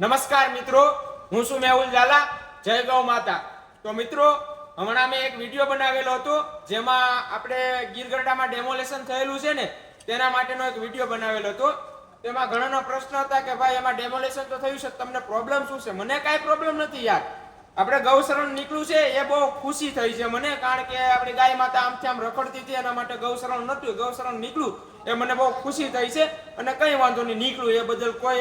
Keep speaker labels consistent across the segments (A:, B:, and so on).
A: નમસ્કાર મિત્રો, હું છું મેહુલ ઝાલા જય ગૌ માતા. તો મિત્રો, હમણાં મેં એક વીડિયો બનાવેલો હતો, જેમાં આપણે ગીરગઢડામાં ડેમોલેશન થયેલું છે ને, તેના માટેનો એક વીડિયો બનાવેલો હતો. તેમાં ઘણાનો પ્રશ્ન હતા કે ભાઈ, એમાં ડેમોલેશન તો થયું છે, તમને પ્રોબ્લેમ શું છે? મને કાંઈ પ્રોબ્લેમ નથી યાર. આપણે ગૌશરણ નીકળ્યું છે, એ બહુ ખુશી થઈ છે મને, કારણ કે આપણી ગાય માતા આમથી આમ રખડતી હતી, એના માટે ગૌશરણ નહોતું. ગૌશરણ નીકળ્યું એ મને બહુ ખુશી થઈ છે અને કંઈ વાંધો નહીં નીકળ્યું એ બદલ કોઈ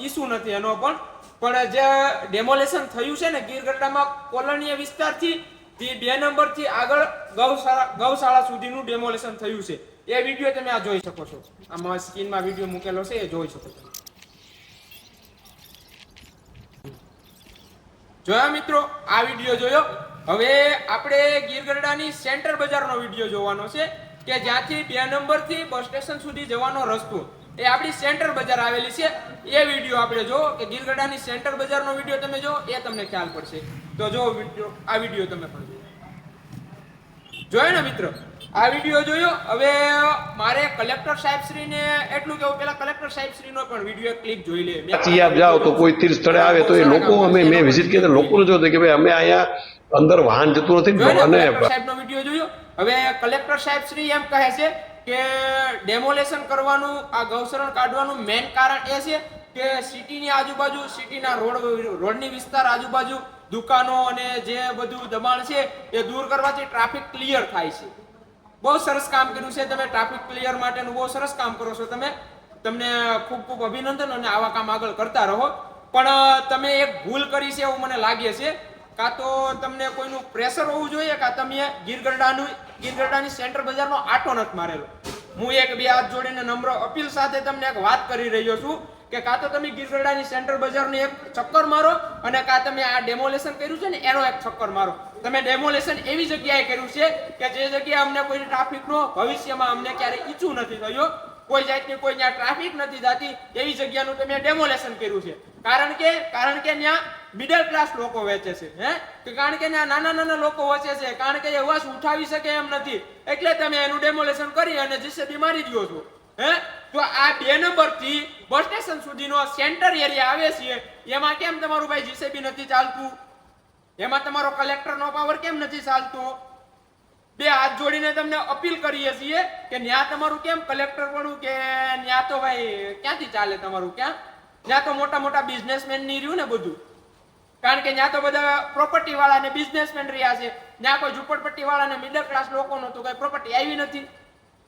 A: ઇસ્યુ નથી એનો પણ. પણ જે ડેમોલેશન થયું છે ને, ગીરગઢડામાં કોલોનીય વિસ્તારથી થી બે નંબરથી આગળ ગૌશાળા ગૌશાળા સુધીનું ડેમોલેશન થયું છે. એ વીડિયો તમે આ જોઈ શકો છો. આમાં સ્ક્રીનમાં વીડિયો મૂકેલો છે, એ જોઈ શકો છો. જોયા મિત્રો, આ વીડિયો જોયો? હવે આપણે ગીરગઢડાની સેન્ટર બજારનો વીડિયો જોવાનો છે. કે જ્યાંથી બે નંબરથી બસ સ્ટેશન સુધી જવાનો રસ્તો એ આપણી સેન્ટર બજાર આવેલી છે. એ વીડિયો આપણે જો કે ગીરગઢાની સેન્ટર બજારનો વીડિયો તમે જો, એ તમને ખ્યાલ પડશે. તો જો આ વીડિયો તમે પણ જોયો ને મિત્રો? આ વીડિયો જોયો? હવે મારે કલેક્ટર સાહેબ શ્રીને એટલું કેવું પેલા કલેક્ટર સાહેબ શ્રીનો પણ વીડિયો ક્લિપ જોઈ લે.
B: પછી આપ જાઓ તો કોઈ તીર્થ સ્થળે આવે તો એ લોકો અમે મેં વિઝિટ કરી લોકોને જોયું કે ભાઈ અમે અહીંયા અંદર વાહન જતું નથી અને
A: સાહેબનો વીડિયો જોયો? હવે કલેક્ટર સાહેબ શ્રી એમ કહે છે કે ડેમોલેશન કરવાનું આ ગૌસરણ કાઢવાનું મેન કારણ એ છે કે સિટીની આજુબાજુ સિટીના રોડ રોડની વિસ્તાર આજુબાજુ દુકાનો અને જે બધું દબાણ છે એ દૂર કરવાથી ટ્રાફિક ક્લિયર થાય છે. બહુ સરસ કામ કર્યું છે. તમે ટ્રાફિક ક્લિયર માટેનું બહુ સરસ કામ કરો છો. તમે, તમને ખૂબ ખૂબ અભિનંદન અને આવા કામ આગળ કરતા રહો. પણ તમે એક ભૂલ કરી છે એવું મને લાગે છે. કાં તો તમને કોઈનું પ્રેશર હોવું જોઈએ કાં તમે ગીરગરડાનું, ગીરગરડાની સેન્ટર બજારનો આટો નથી મારેલો. હું એક બે હાથ જોડીને નમ્ર અપીલ સાથે તમને એક વાત કરી રહ્યો છું. કે કાં તો તમે ગીરગઢડાની સેન્ટર બજારની એક ચક્કર મારો અને કાં તમે આ ડેમોલેશન કર્યું છે ને, એનો એક ચક્કર મારો. તમે ડેમોલેશન એવી જગ્યાએ કર્યું છે કે જે જગ્યાએ અમને કોઈ ટ્રાફિકનો ભવિષ્યમાં અમને ક્યારે ઈચ્છું નથી થયો. કોઈ જાતની કોઈ ત્યાં ટ્રાફિક નથી થતી, એવી જગ્યાનું તમે ડેમોલેશન કર્યું છે. કારણ કે કારણ કે ત્યાં મિડલ ક્લાસ લોકો વેચે છે, હે? કે કારણ કે ત્યાં નાના નાના લોકો વેચે છે, કારણ કે એ વાસ ઉઠાવી શકે એમ નથી. એટલે તમે એનું ડેમોલેશન કરી અને જીસીબી મારી દો છો, હે? તો આ બે નંબરથી બસ સ્ટેશન સુધીનો સેન્ટર એરિયા આવે છે. એમાં કેમ તમારું ભાઈ જીસીબી નથી ચાલતું? એમાં તમારો કલેક્ટરનો પાવર કેમ નથી ચાલતો? બે હાથ જોડીને તમને અપીલ કરીએ છીએ કે ન્યા તમારું કેમ કલેક્ટર પણ કે ન્યા તો ભાઈ ક્યાંથી ચાલે તમારું ક્યાં? ન્યા તો મોટા મોટા બિઝનેસમેનની રહ્યું ને બધું. કારણ કે ત્યાં તો બધા પ્રોપર્ટી વાળા ને બિઝનેસમેન રહ્યા છે. ન્યા કોઈ ઝુંપડપટ્ટી વાળા ને મિડલ ક્લાસ લોકો નતું કઈ પ્રોપર્ટી આવી નથી.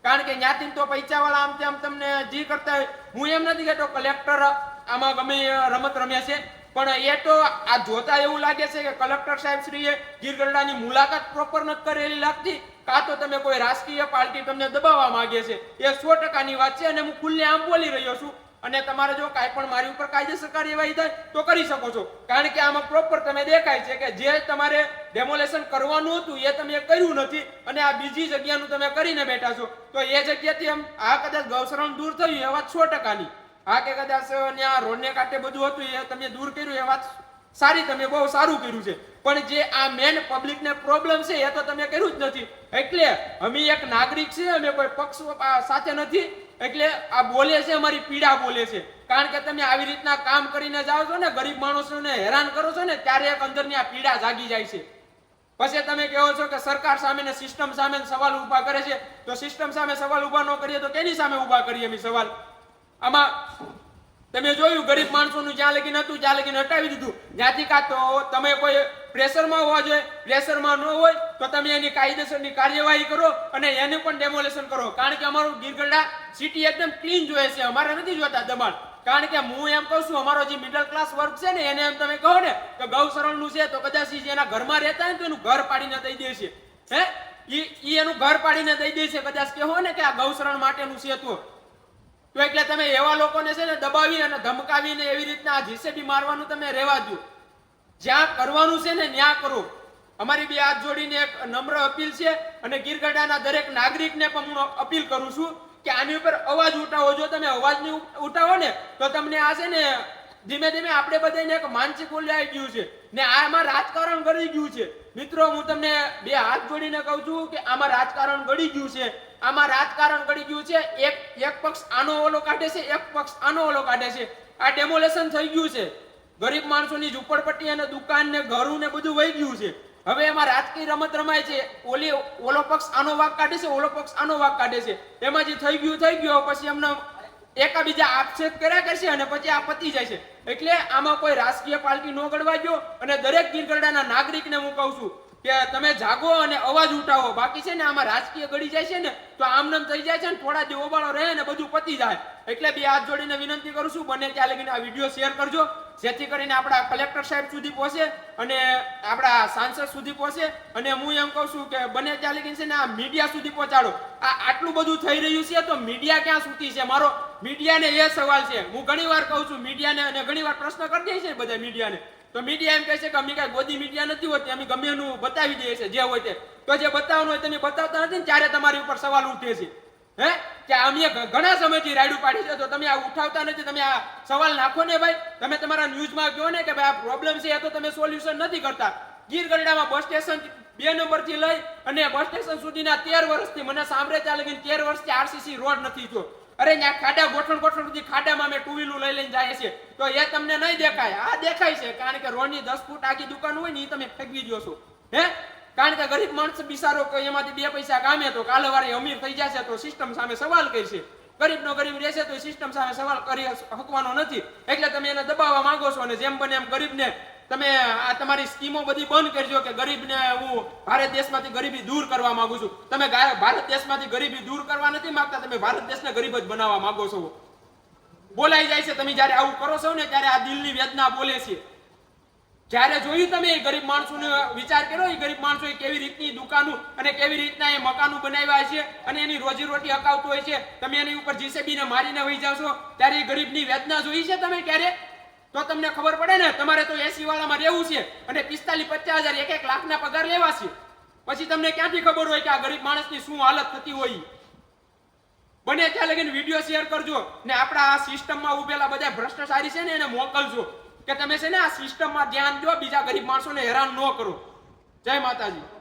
A: કારણ કે ત્યાંથી તો પૈસા વાળા આમ તેમ તમને જે કરતા હોય, હું એમ નથી કહેતો કલેક્ટર આમાં ગમે રમત રમ્યા છે, પણ એ તો આ જોતા એવું લાગે છે કે કલેક્ટર સાહેબ શ્રીએ ગીરગઢડાની મુલાકાત પ્રોપર નથી કરેલી લાગતી. કાં તો તમે કોઈ રાજકીય પાર્ટી તમને દબાવવા માંગે છે, એ સો ટકાની વાત છે અને હું ખુલ્લે આમ બોલી રહ્યો છું. અને તમારે જો કાંઈ પણ મારી ઉપર કાયદેસર કાર્યવાહી થાય, તો કરી શકો છો. કારણ કે આમાં પ્રોપર તમે દેખાય છે કે જે તમારે ડેમોલેશન કરવાનું હતું, એ તમે કર્યું નથી અને આ બીજી જગ્યાનું તમે કરીને બેઠા છો. તો એ જગ્યાથી એમ આ કદાચ ગૌશરણ દૂર થયું, એ વાત સો ટકાની. હા કે કદાચ ત્યાં રોડને કાંઠે બધું હતું, એ તમે દૂર કર્યું, એ વાત સારી, તમે બહુ સારું કર્યું છે. પણ જે આ મેન પબ્લિકને પ્રોબ્લેમ છે, એ તો તમે કર્યું જ નથી. એટલે અમે એક નાગરિક છે, અમે કોઈ પક્ષ સાથે નથી. એટલે આ બોલે છે, અમારી પીડા બોલે છે. કારણ કે તમે આવી રીતના કામ કરીને જાઓ છો ને, ગરીબ માણસોને હેરાન કરો છો ને, ત્યારે એક અંદરની આ પીડા જાગી જાય છે. પછી તમે કહો છો કે સરકાર સામે ને સિસ્ટમ સામે સવાલ ઊભા કરે છે. તો સિસ્ટમ સામે સવાલ ઊભા ન કરીએ તો કેની સામે ઊભા કરીએ અમે સવાલ? આમાં તમે જોયું, ગરીબ માણસોનું જ્યાં લગીન હતું, ત્યાં લગીન હટાવી દીધું. જ્યાંથી કાં તો તમે કોઈ પ્રેશરમાં હોવા જોઈએ, પ્રેશરમાં ન હોય, તો તમે એની કાયદેસરની કાર્યવાહી કરો અને એનું પણ ડેમોલેશન કરો. કારણ કે અમારું ગીરગઢડા સિટી એકદમ ક્લીન જોઈએ છે, અમારે નથી જોતા દબાણ. કારણ કે હું એમ કહું છું, અમારો જે મિડલ ક્લાસ વર્ગ છે ને, એને એમ તમે કહો ને કે ગૌશરણનું છે, તો કદાચ એના ઘરમાં રહેતા હોય તો એનું ઘર પાડીને દઈ દે છે. હે? ઈ એનું ઘર પાડીને દઈ દે છે, કદાચ કહો ને કે આ ગૌશરણ માટેનું છે તો. તો એટલે તમે એવા લોકોને છે ને દબાવી અને ધમકાવીને એવી રીતના જીસીબી મારવાનું તમે રહેવા દો જ્યાં કરવાનું છે ને ત્યાં કરો. અમારી બે હાથ જોડીને એક નમ્ર અપીલ છે અને ગીરગઢાના દરેક નાગરિકને પણ હું અપીલ કરું છું કે આની ઉપર અવાજ ઉઠાવો. જો તમે અવાજની ઉઠાવો ને, તો તમને આ છે ને ધીમે ધીમે આપણે બધાને એક માનસિક આવી ગયું છે. ને આમાં રાજકારણ ગળી ગયું છે. મિત્રો, હું તમને બે હાથ જોડીને કહું છું કે આમાં રાજકારણ ગળી ગયું છે. આમાં રાજકારણ ગળી ગયું છે. એક એક પક્ષ આનો ઓલો કાઢે છે, એક પક્ષ આનો ઓલો કાઢે છે. આ ડેમોલેશન થઈ ગયું છે. ગરીબ માણસોની ઝૂંપડપટ્ટી અને દુકાન ને ઘરું ને બધું વહી ગયું છે. હવે એમાં રાજકીય રમત રમાય છે. ઓલી, ઓલો પક્ષ આનો વાક કાઢે છે, ઓલો પક્ષ આનો વાક કાઢે છે. એમાં જે થઈ ગયું થઈ ગયું પછી એમને એકાબીજા આક્ષેપ કર્યા કરશે અને પછી આ પતી જાય છે. એટલે આમાં કોઈ રાજકીય પાલકી ન ગણવા ગયો અને દરેક ગીરગઢડાના નાગરિકને હું કહું છું કે તમે જાગો અને અવાજ ઉઠાવો. બાકી છે ને આમાં રાજકીય ગળી જાય છે ને, તો આમનામ થઈ જાય છે ને, થોડા દી ઓબાળો રહે ને બધું પતી જાય. એટલે બે હાથ જોડીને વિનંતી કરું છું, બને ત્યાં લગીને આ વીડિયો શેર કરજો, જેથી કરીને આપણા કલેક્ટર સાહેબ સુધી પહોંચે અને આપણા સાંસદ સુધી પહોંચે. અને હું એમ કહું છું કે બને ત્યાં લગીને છે ને આ મીડિયા સુધી પહોંચાડો. આ આટલું બધું થઈ રહ્યું છે, તો મીડિયા ક્યાં સુધી છે? મારો મીડિયાને એ સવાલ છે. હું ઘણી વાર કહું છું, મીડિયાને અને ઘણી વાર પ્રશ્ન કરી દે છે બધા મીડિયાને. તો મીડિયા એમ કહે છે કે અમે કાંઈ ગોદી મીડિયા નથી હોતી, અમે ગમે એનું બતાવી દઈએ છે જે હોય તે. તો જે બતાવવાનું હોય તમે બતાવતા નથી ને ત્યારે તમારી ઉપર સવાલ ઉઠે છે. હે? કે અમે ઘણા સમયથી રાયડું પાડી છે, તો તમે આ ઉઠાવતા નથી, તમે આ સવાલ નાખો ને ભાઈ. તમે તમારા ન્યૂઝમાં કહો ને કે ભાઈ આ પ્રોબ્લેમ છે, એ તો તમે સોલ્યુશન નથી કરતા. ગીર ગરડામાં બસ સ્ટેશન બે નંબરથી લઈ અને બસ સ્ટેશન સુધીના તેર વર્ષથી, મને સાંભળે ત્યાં લગીને તેર વર્ષથી આરસીસી રોડ નથી થયો. અરે ત્યાં ખાડા ગોઠણ ગોઠણ સુધી ખાડામાં અમે ટુ વ્હીલું લઈ લઈને જાય છે. તો એ તમને નહીં દેખાય. આ દેખાય છે. કારણ કે રોડની દસ ફૂટ આખી દુકાન હોય ને એ તમે ફેંકવી દો છો. હે? કારણ કે ગરીબ માણસ બિચારો એમાંથી બે પૈસા કામે તો કાલે વારે અમીર થઈ જશે તો સિસ્ટમ સામે સવાલ કરશે. ગરીબનો ગરીબ રહેશે તો સિસ્ટમ સામે સવાલ કરી હકવાનો નથી. એટલે તમે એને દબાવવા માંગો છો અને જેમ બને એમ ગરીબને તમે આ તમારી સ્કીમો બધી બંધ કરજો કે ગરીબને હું ભારત દેશમાંથી ગરીબી દૂર કરવા માંગુ છું. તમે ભારત દેશમાંથી ગરીબી દૂર કરવા નથી માંગતા, તમે ભારત દેશને ગરીબ જ બનાવવા માંગો છો. બોલાઈ જાય છે તમે જ્યારે આવું કરો છો ને ત્યારે આ દિલની વેદના બોલે છે. જ્યારે જોયું તમે એ ગરીબ માણસોનો વિચાર કર્યો, એ ગરીબ માણસો કેવી રીતની દુકાનો અને કેવી રીતના એ મકાનો બનાવ્યા છે અને એની રોજી રોટી હકાવતું હોય છે, તમે એની ઉપર જીસીબી ને મારીને વહી જાવ છો, ત્યારે એ ગરીબની વેદના જોઈ છે તમે ક્યારે? તો તમને ખબર પડે ને, તમારે તો એસી વાળામાં રહેવું છે અને પિસ્તાલીસ, પચાસ હજાર એક એક લાખના પગાર લેવા છે. પછી તમને ક્યાંથી ખબર હોય કે આ ગરીબ માણસની શું હાલત થતી હોય? બને ત્યાં લગીને વીડિયો શેર કરજો ને આપણા આ સિસ્ટમમાં ઉભેલા બધા ભ્રષ્ટાચારી છે ને એને મોકલજો કે તમે છે ને આ સિસ્ટમમાં ધ્યાન દો, બીજા ગરીબ માણસોને હેરાન ન કરો. જય માતાજી.